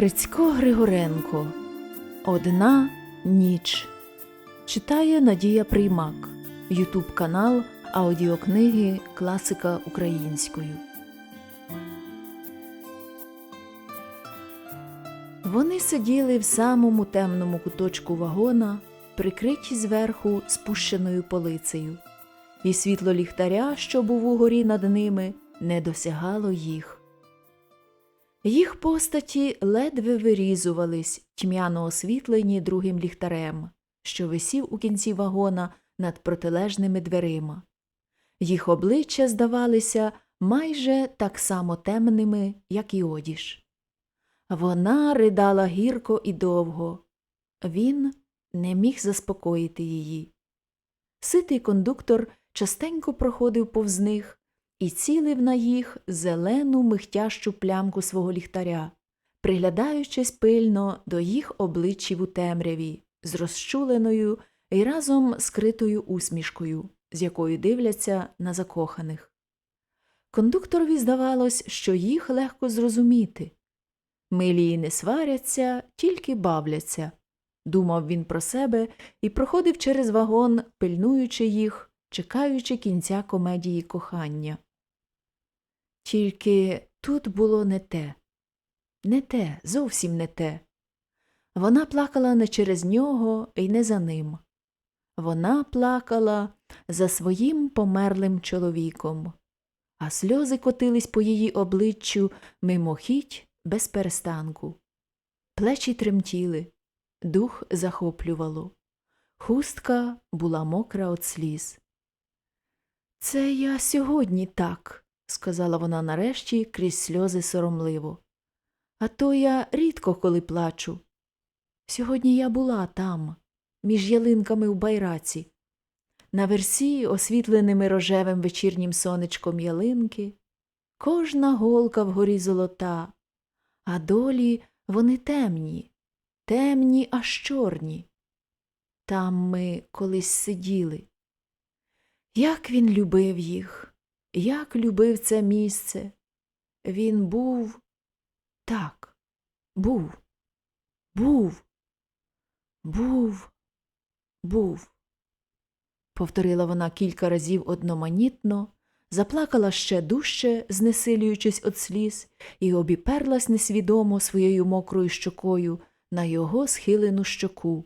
Грицько Григоренко Одна ніч читає Надія Приймак Ютуб канал аудіокниги Класика українською. Вони сиділи в самому темному куточку вагона, прикриті зверху спущеною полицею, і світло ліхтаря, що був угорі над ними, не досягало їх. Їх постаті ледве вирізувались, тьмяно освітлені другим ліхтарем, що висів у кінці вагона над протилежними дверима. Їх обличчя здавалися майже так само темними, як і одіж. Вона ридала гірко і довго. Він не міг заспокоїти її. Ситий кондуктор частенько проходив повз них і цілив на їх зелену михтящу плямку свого ліхтаря, приглядаючись пильно до їх обличчів у темряві, з розчуленою і разом скритою усмішкою, з якою дивляться на закоханих. Кондукторові здавалось, що їх легко зрозуміти. Милії не сваряться, тільки бавляться, думав він про себе і проходив через вагон, пильнуючи їх, чекаючи кінця комедії кохання. Тільки тут було не те, не те, зовсім не те. Вона плакала не через нього і не за ним. Вона плакала за своїм померлим чоловіком, а сльози котились по її обличчю мимохідь без перестанку. Плечі тремтіли, дух захоплювало. Хустка була мокра від сліз. Це я сьогодні так, сказала вона нарешті крізь сльози соромливо. А то я рідко коли плачу. Сьогодні я була там, між ялинками в байраці. На версі, освітленими рожевим вечірнім сонечком ялинки, кожна голка вгорі золота, а долі вони темні, темні, аж чорні. Там ми колись сиділи. Як він любив їх, як любив це місце. Він був так, був, був, був, був. Повторила вона кілька разів одноманітно, заплакала ще дужче, знесилюючись від сліз, і обіперлась несвідомо своєю мокрою щокою на його схилену щоку.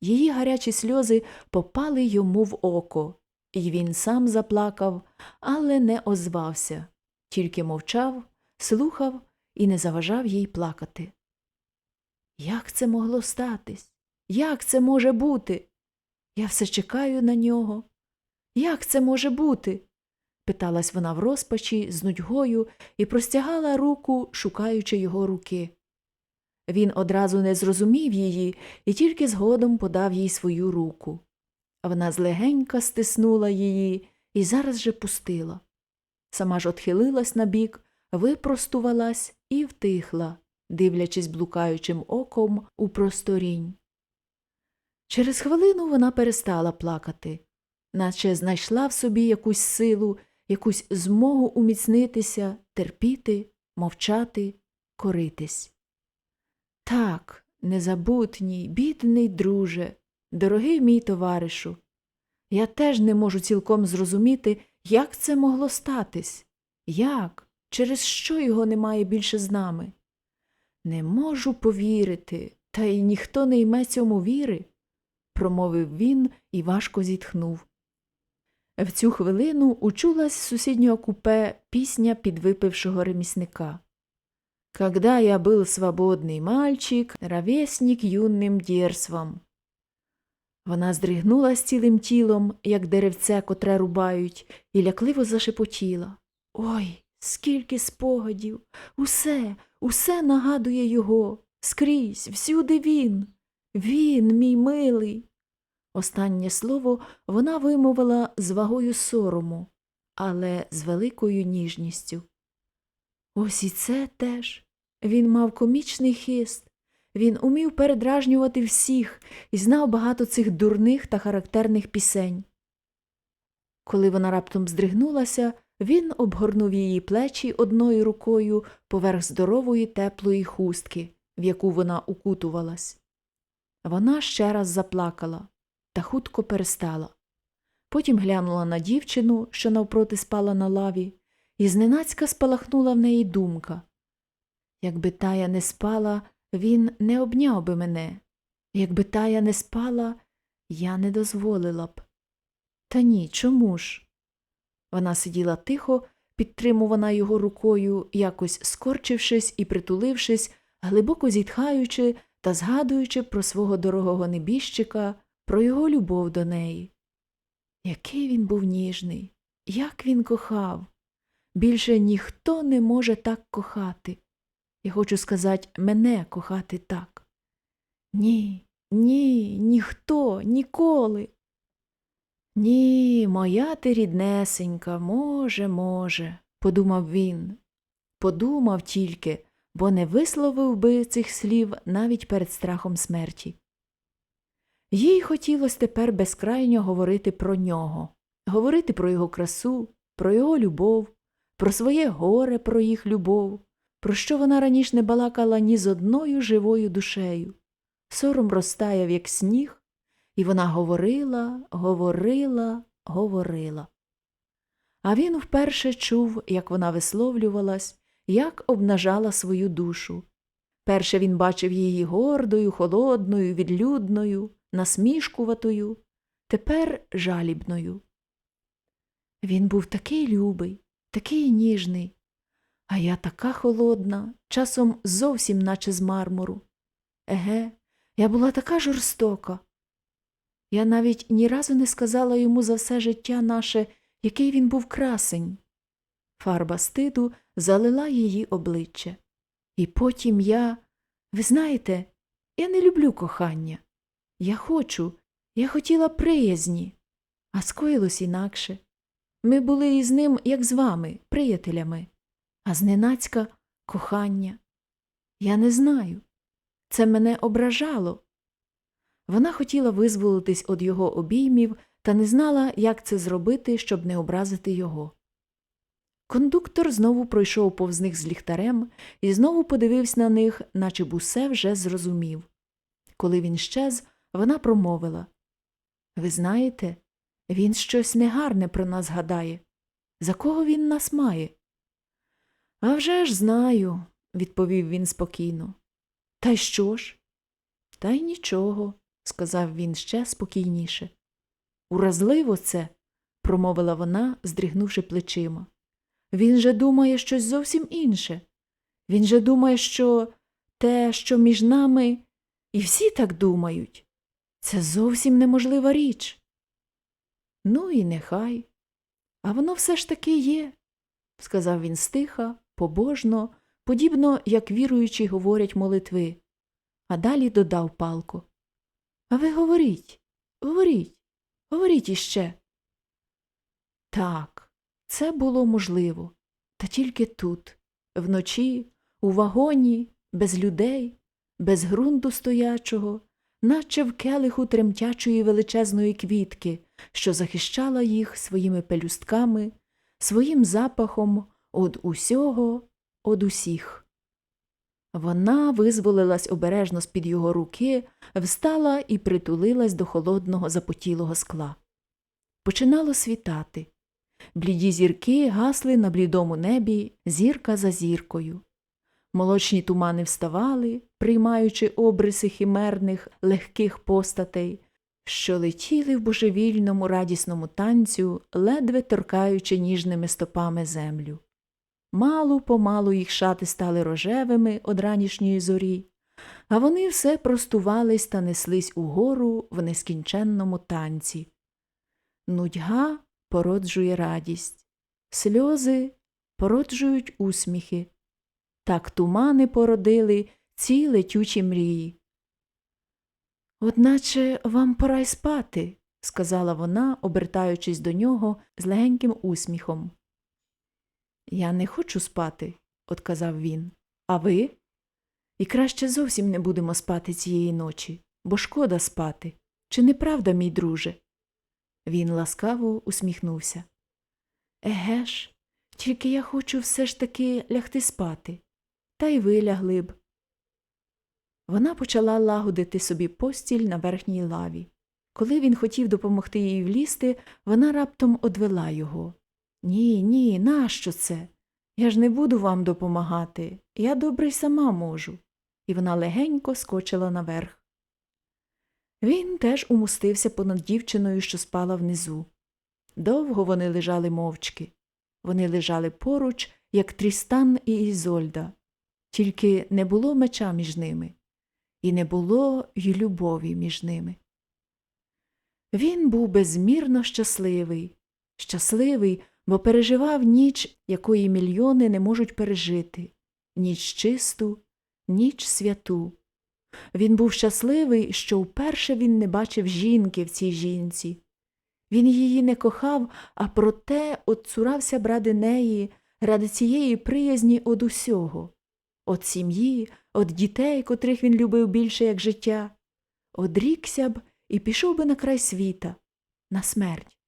Її гарячі сльози попали йому в око, і він сам заплакав, але не озвався, тільки мовчав, слухав і не заважав їй плакати. Як це могло статись? Як це може бути? Я все чекаю на нього. Як це може бути? питалась вона в розпачі з нудьгою і простягала руку, шукаючи його руки. Він одразу не зрозумів її і тільки згодом подав їй свою руку. Вона злегенька стиснула її і зараз же пустила. Сама ж отхилилась набік, випростувалась і втихла, дивлячись блукаючим оком у просторінь. Через хвилину вона перестала плакати, наче знайшла в собі якусь силу, якусь змогу уміцнитися, терпіти, мовчати, коритись. Так, незабутній, бідний друже, дорогий мій товаришу, я теж не можу цілком зрозуміти, як це могло статись, як, через що його немає більше з нами. Не можу повірити, та й ніхто не йме цьому віри, промовив він і важко зітхнув. В цю хвилину учулась з сусіднього купе пісня підвипившого ремісника. Когда я был свободный мальчик, ровесник юним дєрством. Вона здригнулась цілим тілом, як деревце, котре рубають, і лякливо зашепотіла. Ой, скільки спогадів! Усе, усе нагадує його. Скрізь, всюди він. Він, мій милий. Останнє слово вона вимовила з вагою сорому, але з великою ніжністю. Ось і це теж. Він мав комічний хист. Він умів передражнювати всіх і знав багато цих дурних та характерних пісень. Коли вона раптом здригнулася, він обгорнув її плечі одною рукою поверх здорової теплої хустки в яку вона укутувалась. Вона ще раз заплакала та хутко перестала. Потім глянула на дівчину, що навпроти спала на лаві, і зненацька спалахнула в неї думка. Якби тая не спала, він не обняв би мене. Якби тая не спала, я не дозволила б. Та ні, чому ж? Вона сиділа тихо, підтримувана його рукою, якось скорчившись і притулившись, глибоко зітхаючи та згадуючи про свого дорогого небіжчика, про його любов до неї. Який він був ніжний, як він кохав. Більше ніхто не може так кохати. Я хочу сказати, мене кохати так. Ні, ні, ніхто, ніколи. Ні, моя ти ріднесенька, може, може, подумав він. Подумав тільки, бо не висловив би цих слів навіть перед страхом смерті. Їй хотілося тепер безкрайньо говорити про нього, говорити про його красу, про його любов, про своє горе, про їх любов, про що вона раніше не балакала ні з одною живою душею. Сором розтаяв, як сніг, і вона говорила, говорила, говорила. А він вперше чув, як вона висловлювалась, як обнажала свою душу. Перше він бачив її гордою, холодною, відлюдною, насмішкуватою, тепер жалібною. Він був такий любий, такий ніжний, а я така холодна, часом зовсім наче з мармуру. Еге, я була така жорстока. Я навіть ні разу не сказала йому за все життя наше, який він був красень. Фарба стиду залила її обличчя. І потім я, ви знаєте, я не люблю кохання. Я хочу, я хотіла приязні, а скоїлось інакше. Ми були із ним, як з вами, приятелями, а зненацька кохання. Я не знаю. Це мене ображало. Вона хотіла визволитись від його обіймів та не знала, як це зробити, щоб не образити його. Кондуктор знову пройшов повз них з ліхтарем і знову подивився на них, наче б усе вже зрозумів. Коли він щез, вона промовила Ви знаєте, він щось негарне про нас гадає. За кого він нас має? «А вже ж знаю, відповів він спокійно. Та й що ж? Та й нічого, сказав він ще спокійніше. Уразливо це, промовила вона, здригнувши плечима. Він же думає щось зовсім інше. Він же думає, що те, що між нами, і всі так думають, це зовсім неможлива річ. Ну і нехай. А воно все ж таки є, сказав він стиха, побожно, подібно, як віруючі говорять молитви, а далі додав палко. А ви говоріть, говоріть, говоріть іще. Так, це було можливо, та тільки тут, вночі, у вагоні, без людей, без ґрунту стоячого, наче в келиху тремтячої величезної квітки, що захищала їх своїми пелюстками, своїм запахом од усього, од усіх. Вона визволилась обережно з під його руки, встала і притулилась до холодного запотілого скла. Починало світати. Бліді зірки гасли на блідому небі зірка за зіркою. Молочні тумани вставали, приймаючи обриси химерних легких постатей, що летіли в божевільному радісному танцю, ледве торкаючи ніжними стопами землю. Малу помалу їх шати стали рожевими од ранішньої зорі, а вони все простувались та неслись угору в нескінченному танці. Нудьга породжує радість, сльози породжують усміхи. Так тумани породили ці летючі мрії. Одначе вам пора й спати, сказала вона, обертаючись до нього з легеньким усміхом. Я не хочу спати, отказав він. А ви? І краще зовсім не будемо спати цієї ночі, бо шкода спати. Чи не правда, мій друже? Він ласкаво усміхнувся. Еге ж, тільки я хочу все ж таки лягти спати. Та й ви лягли б. Вона почала лагодити собі постіль на верхній лаві. Коли він хотів допомогти їй влізти, вона раптом одвела його. Ні, ні, нащо це? Я ж не буду вам допомагати. Я добре сама можу. І вона легенько скочила наверх. Він теж умустився понад дівчиною, що спала внизу. Довго вони лежали мовчки. Вони лежали поруч, як Трістан і Ізольда, тільки не було меча між ними, і не було й любові між ними. Він був безмірно щасливий, щасливий, бо переживав ніч, якої мільйони не можуть пережити, ніч чисту, ніч святу. Він був щасливий, що вперше він не бачив жінки в цій жінці. Він її не кохав, а проте отцурався бради неї ради цієї приязні од усього, од сім'ї, од дітей, котрих він любив більше, як життя, одрікся б і пішов би на край світа, на смерть.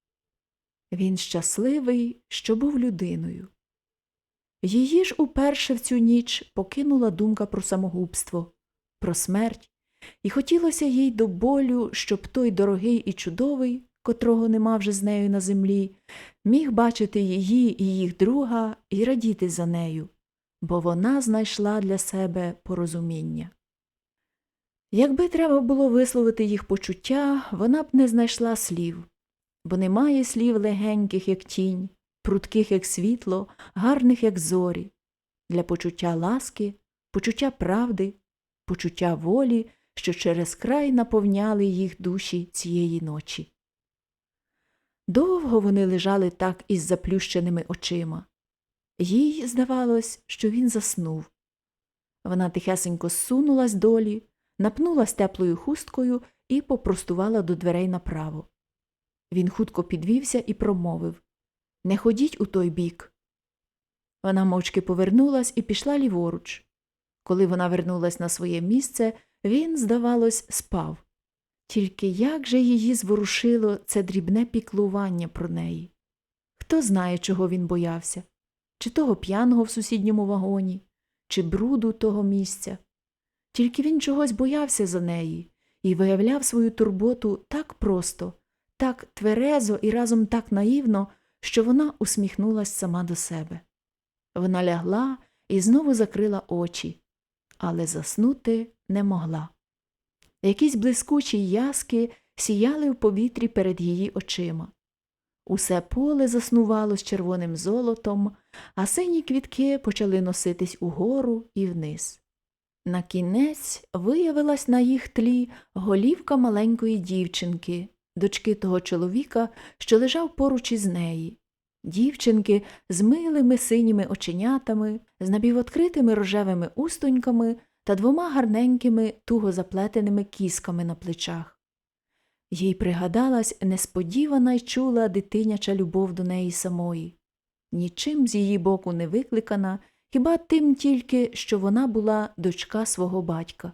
Він щасливий, що був людиною. Її ж уперше в цю ніч покинула думка про самогубство, про смерть, і хотілося їй до болю, щоб той дорогий і чудовий, котрого нема вже з нею на землі, міг бачити її і їх друга і радіти за нею, бо вона знайшла для себе порозуміння. Якби треба було висловити їх почуття, вона б не знайшла слів, бо немає слів легеньких, як тінь, прутких, як світло, гарних, як зорі, для почуття ласки, почуття правди, почуття волі, що через край наповняли їх душі цієї ночі. Довго вони лежали так із заплющеними очима. Їй здавалось, що він заснув. Вона тихесенько зсунулась долі, напнулась теплою хусткою і попростувала до дверей направо. Він хутко підвівся і промовив Не ходіть у той бік. Вона мовчки повернулась і пішла ліворуч. Коли вона вернулась на своє місце, він, здавалось, спав. Тільки як же її зворушило це дрібне піклування про неї? Хто знає, чого він боявся? Чи того п'яного в сусідньому вагоні, чи бруду того місця? Тільки він чогось боявся за неї і виявляв свою турботу так просто, так тверезо і разом так наївно, що вона усміхнулась сама до себе. Вона лягла і знову закрила очі, але заснути не могла. Якісь блискучі яски сіяли в повітрі перед її очима. Усе поле заснувало з червоним золотом, а сині квітки почали носитись угору і вниз. На кінець виявилась на їх тлі голівка маленької дівчинки, дочки того чоловіка, що лежав поруч із неї. Дівчинки з милими синіми оченятами, з напівоткритими рожевими устоньками та двома гарненькими туго заплетеними кісками на плечах. Їй пригадалась несподівана й чула дитиняча любов до неї самої, нічим з її боку не викликана, хіба тим тільки, що вона була дочка свого батька.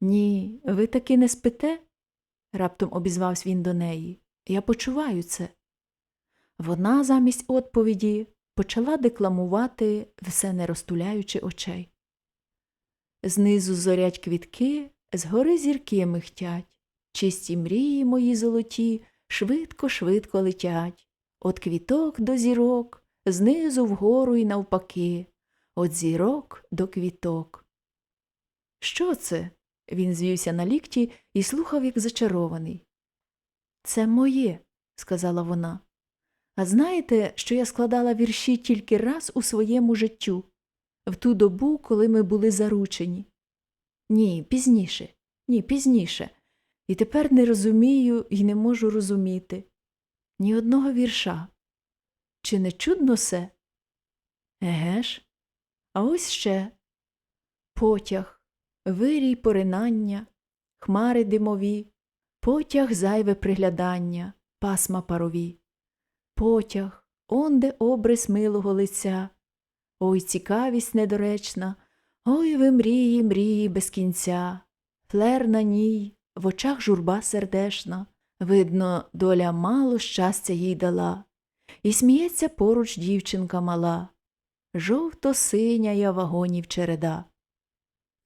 Ні, ви таки не спите? Раптом обізвався він до неї. Я почуваю це. Вона замість відповіді почала декламувати, все не розтуляючи очей. Знизу зорять квітки, згори зірки михтять, чисті мрії мої золоті швидко, швидко летять, От квіток до зірок, знизу вгору й навпаки, От зірок до квіток. Що це? Він звівся на лікті і слухав, як зачарований. Це моє, сказала вона. А знаєте, що я складала вірші тільки раз у своєму життю, в ту добу, коли ми були заручені? Ні, пізніше, ні, пізніше. І тепер не розумію і не можу розуміти. Ні одного вірша. Чи не чудно се? Еге ж? А ось ще потяг, вирій поринання, хмари димові, потяг зайве приглядання, пасма парові, потяг, онде обрис милого лиця, ой цікавість недоречна, ой ви мрії, мрії без кінця, флер на ній, в очах журба сердешна, видно, доля мало щастя їй дала, і сміється поруч дівчинка мала, жовто синя я вагонів череда.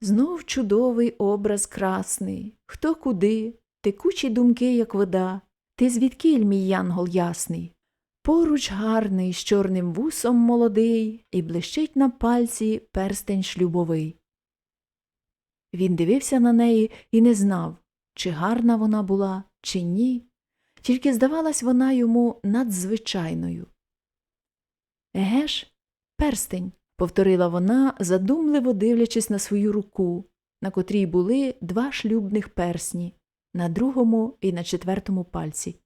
Знов чудовий образ красний, хто куди, текучі думки, як вода, ти звідкіль, мій янгол ясний. Поруч гарний, з чорним вусом молодий, і блищить на пальці перстень шлюбовий. Він дивився на неї і не знав, чи гарна вона була, чи ні, тільки здавалась вона йому надзвичайною. Еге ж, перстень, повторила вона, задумливо дивлячись на свою руку, на котрій були два шлюбних персні на другому і на четвертому пальці.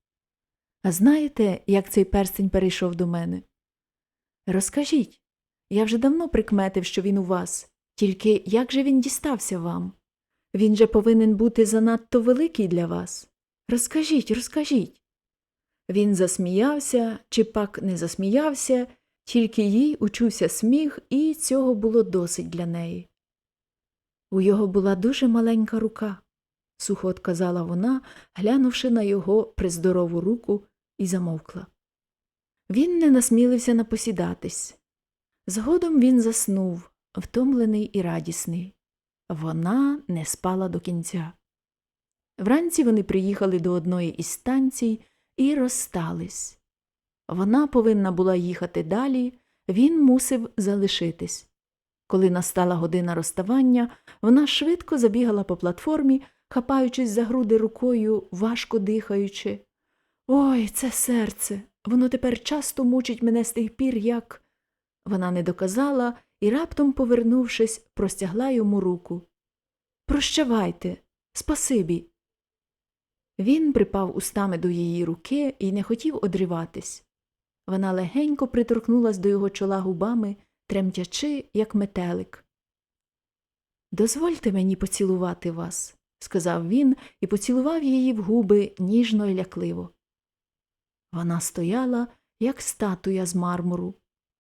А знаєте, як цей перстень перейшов до мене? Розкажіть. Я вже давно прикметив, що він у вас, тільки як же він дістався вам? Він же повинен бути занадто великий для вас. Розкажіть, розкажіть. Він засміявся чи пак не засміявся, тільки їй учувся сміх, і цього було досить для неї. У його була дуже маленька рука, сухо отказала вона, глянувши на його приздорову руку, і замовкла. Він не насмілився напосідатись. Згодом він заснув, втомлений і радісний. Вона не спала до кінця. Вранці вони приїхали до одної із станцій і розстались. Вона повинна була їхати далі, він мусив залишитись. Коли настала година розставання, вона швидко забігала по платформі, хапаючись за груди рукою, важко дихаючи. Ой, це серце. Воно тепер часто мучить мене з тих пір, як. Вона не доказала і, раптом, повернувшись, простягла йому руку. Прощавайте, спасибі. Він припав устами до її руки і не хотів одриватись. Вона легенько приторкнулась до його чола губами, тремтячи, як метелик. Дозвольте мені поцілувати вас, сказав він і поцілував її в губи ніжно й лякливо. Вона стояла, як статуя з мармуру,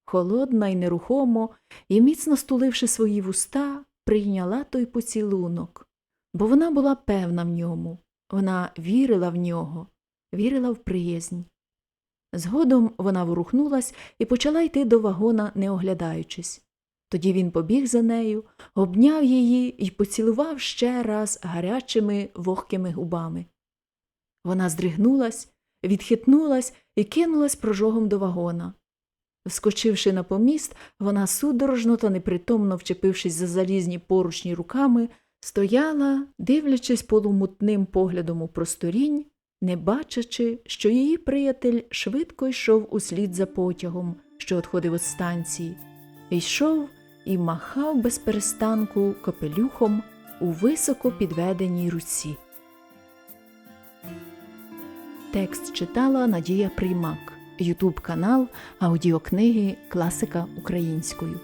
холодна й нерухомо, і, міцно стуливши свої вуста, прийняла той поцілунок, бо вона була певна в ньому, вона вірила в нього, вірила в приязнь. Згодом вона ворухнулась і почала йти до вагона, не оглядаючись. Тоді він побіг за нею, обняв її і поцілував ще раз гарячими вогкими губами. Вона здригнулась, відхитнулась і кинулась прожогом до вагона. Вскочивши на поміст, вона судорожно та непритомно вчепившись за залізні поручні руками, стояла, дивлячись полумутним поглядом у просторінь, не бачачи, що її приятель швидко йшов услід за потягом, що відходив від станції, йшов і махав без перестанку капелюхом у високо підведеній руці. Текст читала Надія Приймак, Ютуб канал аудіокниги Класика українською.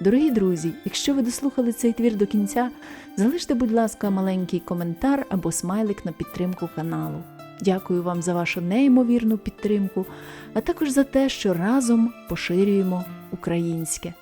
Дорогі друзі, якщо ви дослухали цей твір до кінця, залиште, будь ласка, маленький коментар або смайлик на підтримку каналу. Дякую вам за вашу неймовірну підтримку, а також за те, що разом поширюємо українське.